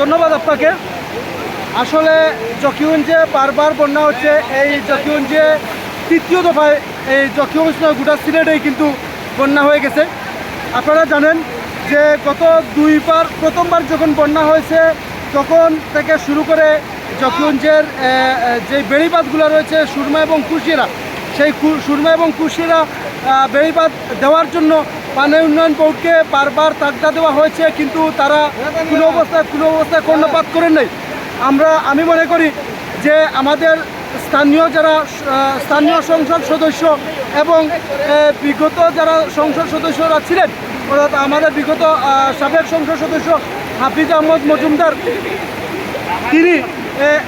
ধন্যবাদ আপনাকে। আসলে জকিগঞ্জে বারবার বন্যা হচ্ছে। এই জকিগঞ্জে তৃতীয় দফায় এই জকিগঞ্জ নয় গোটা সিলেটেই কিন্তু বন্যা হয়ে গেছে। আপনারা জানেন যে গত দুইবার প্রথমবার যখন বন্যা হয়েছে তখন থেকে শুরু করে আহ, যে বেড়িবাঁধগুলো রয়েছে সুরমা এবং কুশিরা সেই সুরমা এবং কুশিরা বেড়িবাঁধ দেওয়ার জন্য পানি উন্নয়ন বোর্ডকে বারবার তাগদা দেওয়া হয়েছে, কিন্তু তারা কোনো অবস্থায় কোনো অবস্থায় কর্ণপাত করেন নাই। আমরা, আমি মনে করি যে আমাদের স্থানীয় যারা স্থানীয় সংসদ সদস্য এবং বিগত যারা সংসদ সদস্যরা ছিলেন, অর্থাৎ আমাদের বিগত সাবেক সংসদ সদস্য হাফিজ আহমদ মজুমদার, তিনি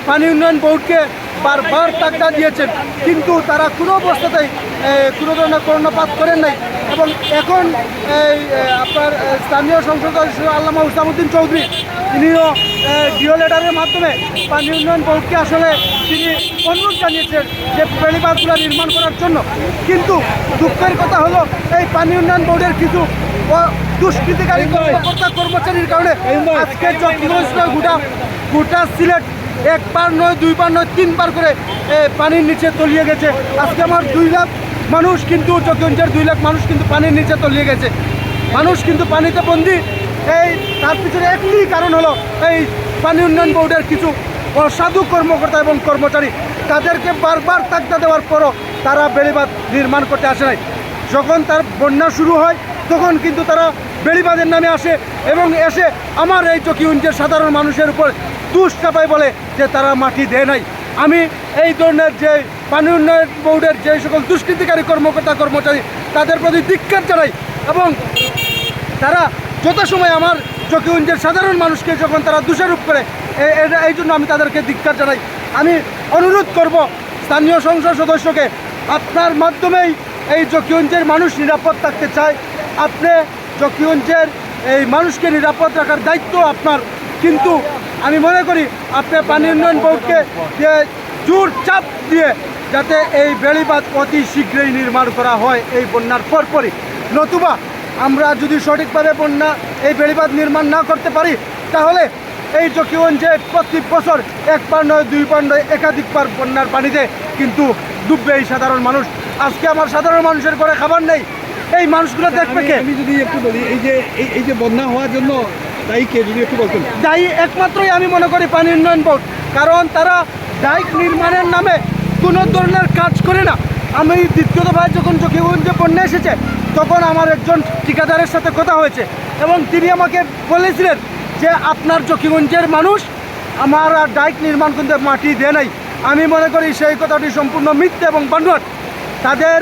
পানি উন্নয়ন বোর্ডকে বারবার টাকা দিয়েছেন। কিন্তু তারা কোনো অবস্থাতেই কোনো ধরনের কর্ণপাত করেন নাই। এবং এখন এই আপনার স্থানীয় সংসদ সদস্য আল্লামা হুসামুদ্দিন চৌধুরী তিনিও ডিও লেটারের মাধ্যমে পানি উন্নয়ন বোর্ডকে আসলে তিনি অনুরোধ জানিয়েছেন যে বেড়িবাঁধগুলো নির্মাণ করার জন্য। কিন্তু দুঃখের কথা হলো এই পানি উন্নয়ন বোর্ডের কিছু দুষ্কৃতিকারী কর্মকর্তা কর্মচারীর কারণে আজকে নয় গোটা গোটা সিলেট একবার নয়, দুই পার নয়, তিন পার করে পানির নিচে তলিয়ে গেছে। আজকে আমার দুই লাখ মানুষ কিন্তু চট্টগ্রামের দুই লাখ মানুষ কিন্তু পানির নিচে তলিয়ে গেছে। মানুষ কিন্তু পানিতে বন্দি। এই, তার পিছনে একটি কারণ হলো এই পানি উন্নয়ন বোর্ডের কিছু অসাধু কর্মকর্তা এবং কর্মচারী। তাদেরকে বারবার তাগদা দেওয়ার পরও তারা বেড়িবাঁধ নির্মাণ করতে আসে নাই। যখন তার বন্যা শুরু হয়, তখন কিন্তু তারা বেড়িবাঁধের নামে আসে এবং এসে আমার এই চকিউঞ্জের সাধারণ মানুষের উপর দুষ চাপায় বলে যে তারা মাটি দেয় নাই। আমি এই ধরনের যে পানি উন্নয়ন বোর্ডের যে সকল দুষ্কৃতিকারী কর্মকর্তা কর্মচারী, তাদের প্রতি ধিক্কার জানাই এবং তারা যথাসময় আমার চকিউঞ্জের সাধারণ মানুষকে যখন তারা দোষারোপ করে এই জন্য আমি তাদেরকে ধিক্কার জানাই। আমি অনুরোধ করব স্থানীয় সংসদ সদস্যকে, আপনার মাধ্যমেই এই জকিগঞ্জের মানুষ নিরাপদ থাকতে চায়। আপনি জকিগঞ্জের এই মানুষকে নিরাপদ রাখার দায়িত্ব আপনার, কিন্তু আমি মনে করি আপনি পানি উন্নয়ন বোর্ডকে যে জোর চাপ দিয়ে যাতে এই বেড়িবাঁধ অতি শীঘ্রই নির্মাণ করা হয় এই বন্যার পরপরই। নতুবা আমরা যদি সঠিকভাবে বন্যা, এই বেড়িবাঁধ নির্মাণ না করতে পারি, তাহলে এই জকিগঞ্জে প্রতি বছর একবার নয়, দুইবার নয়, একাধিকবার বন্যার পানিতে কিন্তু ডুববে এই সাধারণ মানুষ। আজকে আমার সাধারণ মানুষের ঘরে খাবার নেই। এই মানুষগুলো দেখবে কে? আমি- যদি একটু বলি, এই যে এই যে বন্যা হওয়ার জন্য দায়ী একমাত্রই আমি মনে করি পানি উন্নয়ন বোর্ড। কারণ তারা ডাইক নির্মাণের নামে কোনো ধরনের কাজ করে না। আমি দ্বিতীয় দফায় যখন চকিগঞ্জে বন্যা এসেছে, তখন আমার একজন ঠিকাদারের সাথে কথা হয়েছে এবং তিনি আমাকে বলেছিলেন যে, আপনার চকিগঞ্জের মানুষ আমার আর ডাইক নির্মাণ করতে মাটি দেয় নাই। আমি মনে করি সেই কথাটি সম্পূর্ণ মিথ্যা এবং বানোয়াট। তাদের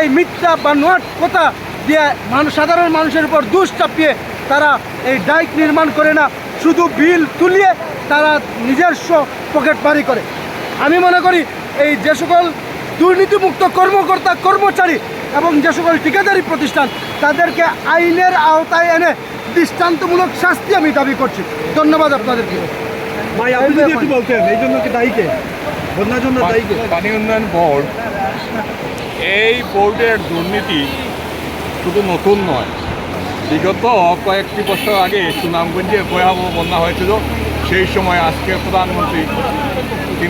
এই মিথ্যা বানোয়াট কথা দিয়ে মানুষ, সাধারণ মানুষের উপর দুষ চাপিয়ে তারা এই ডাইক নির্মাণ করে না শুধু বিল তুলিয়ে তারা নিজস্ব পকেট মারি করে। আমি মনে করি এই যে সকল দুর্নীতিমুক্ত কর্মকর্তা কর্মচারী এবং যে সকল ঠিকাদারি প্রতিষ্ঠান তাদেরকে আইনের আওতায় এনে দৃষ্টান্তমূলক শাস্তি আমি দাবি করছি। ধন্যবাদ আপনাদেরকে। ভাই আপনি যদি একটু বলতেন এই জন্য কি দায়ী কে বন্যার জন্য দায়ী কে পানি উন্নয়ন বোর্ড এই বোর্ডের দুর্নীতি শুধু নতুন নয় বিগত কয়েকটি বছর আগে সুনামগঞ্জে ভয়াবহ বন্যা হয়েছিল। সেই সময় আজকে প্রধানমন্ত্রী তিনি